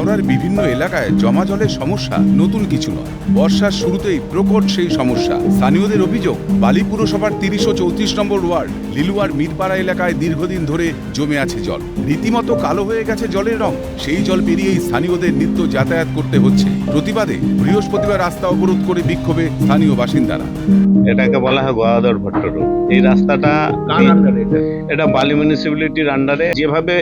হাওড়ার বিভিন্ন এলাকায় জমা জলের সমস্যা নতুন কিছু নয়। বর্ষার শুরুতেই প্রকট সেই সমস্যা। স্থানীয়দের অভিযোগ, বালি পুরসভার তিরিশ ও চৌত্রিশ নম্বর ওয়ার্ড লিলুয়ার মিরপাড়া এলাকায় দীর্ঘদিন ধরে জমে আছে জল। রীতিমতো কালো হয়ে গেছে জলের রং। সেই জল পেরিয়েই স্থানীয়দের নিত্য যাতায়াত করতে হচ্ছে। প্রতিবাদে বৃহস্পতিবার রাস্তা অবরোধ করে বিক্ষোভে স্থানীয় বাসিন্দারা। এটাকে বলা হয় গোয়াদর ভট্ট রোড। এই রাস্তাটা এটা। বালি মিউনিসিপ্যালিটির আন্ডারে যেভাবে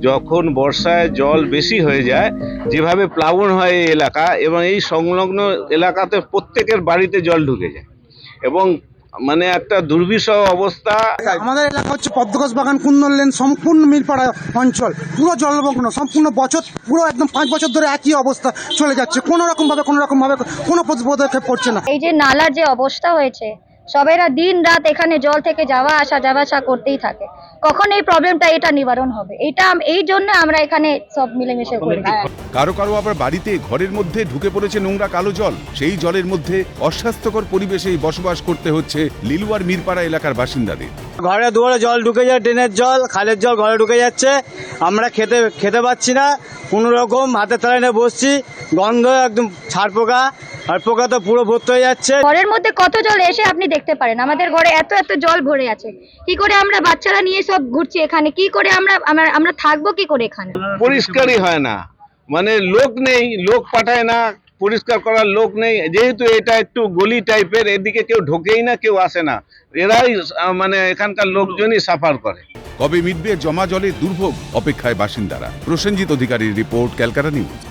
যখন বর্ষায় জল বেশি হয়ে যায় যেভাবে প্লাবন হয় এই এলাকা এবং এই সংলগ্ন এলাকাতে প্রত্যেকের বাড়িতে জল ঢুকে যায়। এবং মানে একটা দুর্বিষহ অবস্থা। আমাদের এলাকা হচ্ছে পদ্মগাছ বাগান কুন্দন লেন সম্পূর্ণ মিলপাড়া অঞ্চল পুরো জলমগ্ন সম্পূর্ণ বছর পুরো একদম পাঁচ বছর ধরে একই অবস্থা চলে যাচ্ছে। কোনো রকম ভাবে কোনো রকম ভাবে কোনো পদক্ষেপ করছে না। এই যে নালার যে অবস্থা হয়েছে সবাইরা দিন রাত এখানে জল থেকে যাওয়া আসা যাওয়া আসা করতেই থাকে। কখন এই প্রবলেমটা এটা নিবারণ হবে? এটা এই জন্য আমরা এখানে সব মিলেমিশে করি কারও কারও আবার বাড়িতে ঘরের মধ্যে ঢুকে পড়েছে নোংরা কালো জল। সেই জলের মধ্যে অস্বাস্থ্যকর পরিবেশেই বসবাস করতে হচ্ছে লিলুয়ার মিরপাড়া এলাকার বাসিন্দাদের। ঘরে দুয়ারে জল ঢুকে যায় ড্রেনের জল খালের জল ঘরে ঢুকে যাচ্ছে। আমরা খেতে খেতে পাচ্ছি না। কোনো রকম হাতে তালে নিয়ে বসছি। গন্ধ একদম ছাড় পোকা আর পোকা তো পুরো ভর্তি হয়ে যাচ্ছে। ঘরের মধ্যে কত জল এসে আপনি দেখতে পারেন? আমাদের ঘরে এত এত জল ভরে আছে। কি করে আমরা বাচ্চারা নিয়ে সব ঘুরছি এখানে? কি করে আমরা আমরা- থাকব কি করে এখানে? পরিষ্কারই হয় না। মানে লোক নেই লোক পাঠায় না পরিষ্কার করার লোক নেই। যেহেতু এটা একটু গলি টাইপের এদিকে কেউ ঢোকেই না কেউ আসে না। এরাই মানে এখানকার লোকজনই সাফার করে। কবে মিটবে জমা জলের দুর্ভোগ? অপেক্ষায় বাসিন্দারা। প্রসেনজিৎ অধিকারীর রিপোর্ট ক্যালকাটা নিউজ।